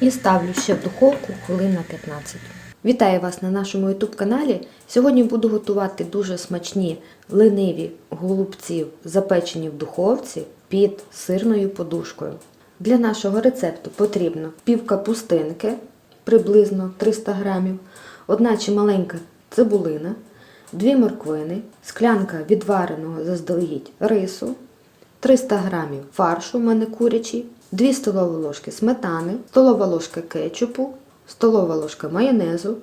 І ставлю ще в духовку хвилин на 15. Вітаю вас на нашому YouTube каналі. Сьогодні буду готувати дуже смачні лениві голубці, запечені в духовці під сирною подушкою. Для нашого рецепту потрібно пів капустинки, приблизно 300 грамів, одна чималенька цибулина, дві морквини, склянка відвареного заздалегідь рису, 300 грамів фаршу, у мене курячий, 2 столові ложки сметани, столова ложка кетчупу, столова ложка майонезу,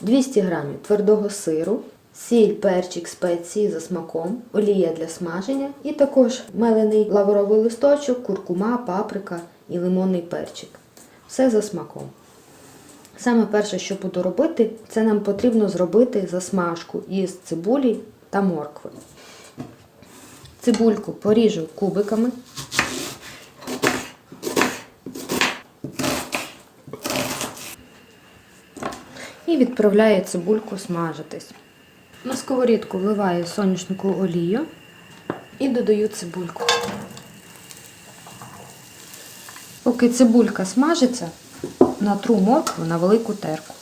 200 грамів твердого сиру, сіль, перчик, спеції за смаком, олія для смаження і також мелений лавровий листочок, куркума, паприка і лимонний перчик. Все за смаком. Саме перше, що буду робити, це нам потрібно зробити засмажку із цибулі та моркви. Цибульку поріжу кубиками. І відправляю цибульку смажитись. На сковорідку вливаю соняшнику олію і додаю цибульку. Поки цибулька смажиться, натру моркву на велику терку.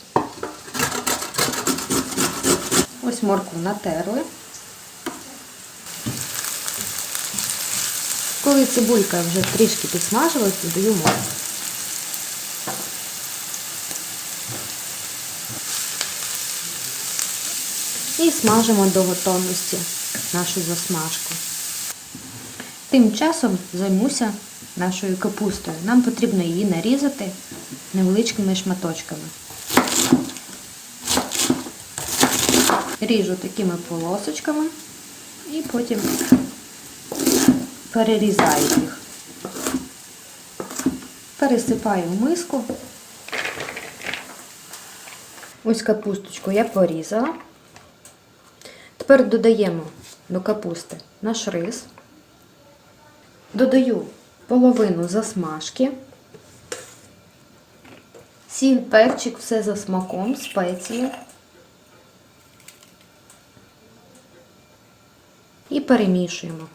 Ось моркву натерли. Коли цибулька вже трішки підсмажилась, додаю моркву. І смажимо до готовності нашу засмажку. Тим часом займуся нашою капустою. Нам потрібно її нарізати невеличкими шматочками. Ріжу такими полосочками і потім перерізаю їх. Пересипаю в миску. Ось капусточку я порізала. Тепер додаємо до капусти наш рис. Додаю половину засмажки, сіль, перчик, все за смаком, спеції. І перемішуємо.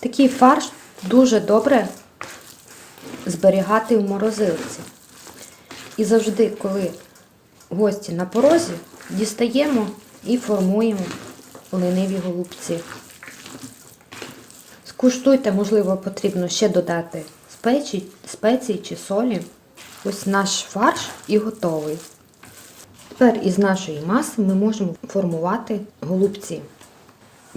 Такий фарш дуже добре зберігати в морозилці. І завжди, коли гості на порозі, дістаємо і формуємо лениві голубці. Скуштуйте, можливо, потрібно ще додати спеції, спеції чи солі. Ось наш фарш і готовий. Тепер із нашої маси ми можемо формувати голубці.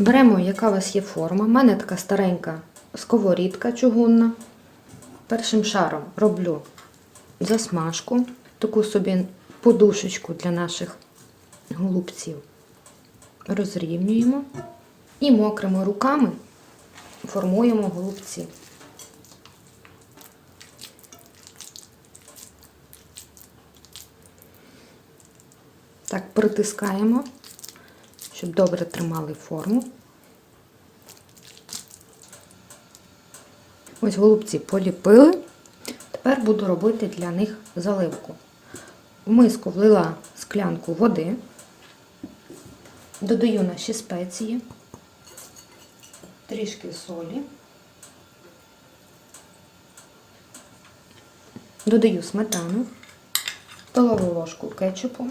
Беремо, яка у вас є форма. У мене така старенька сковорідка чугунна. Першим шаром роблю засмажку, таку собі подушечку для наших голубців. Розрівнюємо і мокрими руками формуємо голубці. Так, притискаємо, щоб добре тримали форму. Ось голубці поліпили. Тепер буду робити для них заливку. В миску влила склянку води, додаю наші спеції, трішки солі, додаю сметану, столову ложку кетчупу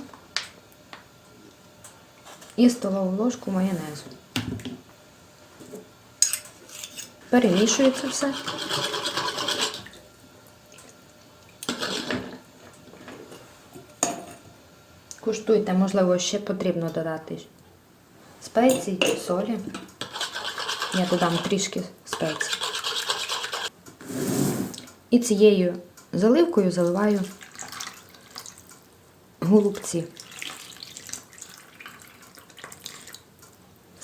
і столову ложку майонезу. Перемішую це все. Куштуйте, можливо, ще потрібно додати спеції чи солі. Я додам трішки спецій. І цією заливкою заливаю голубці.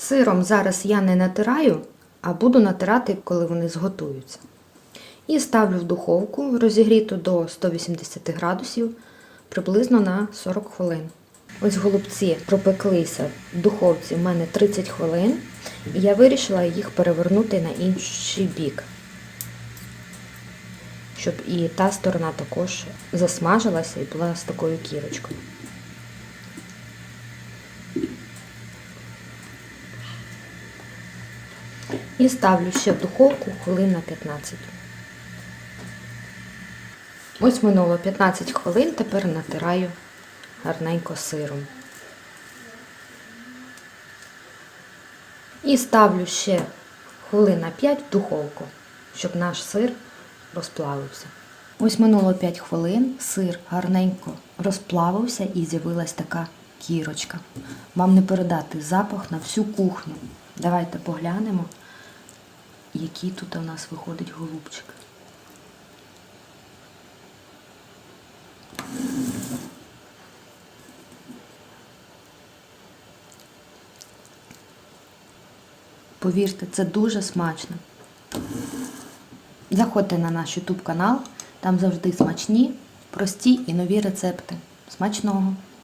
Сиром зараз я не натираю, а буду натирати, коли вони зготуються. І ставлю в духовку розігріту до 180 градусів приблизно на 40 хвилин. Ось голубці пропеклися в духовці в мене 30 хвилин, і я вирішила їх перевернути на інший бік, щоб і та сторона також засмажилася і була з такою кірочкою. І ставлю ще в духовку хвилин на 15. Ось минуло 15 хвилин, тепер натираю гарненько сиром. І ставлю ще хвилин на 5 в духовку, щоб наш сир розплавився. Ось минуло 5 хвилин, сир гарненько розплавився і з'явилась така кірочка. Вам не передати запах на всю кухню. Давайте поглянемо, який тут у нас виходить голубчик. Повірте, це дуже смачно. Заходьте на наш YouTube канал, там завжди смачні, прості і нові рецепти. Смачного!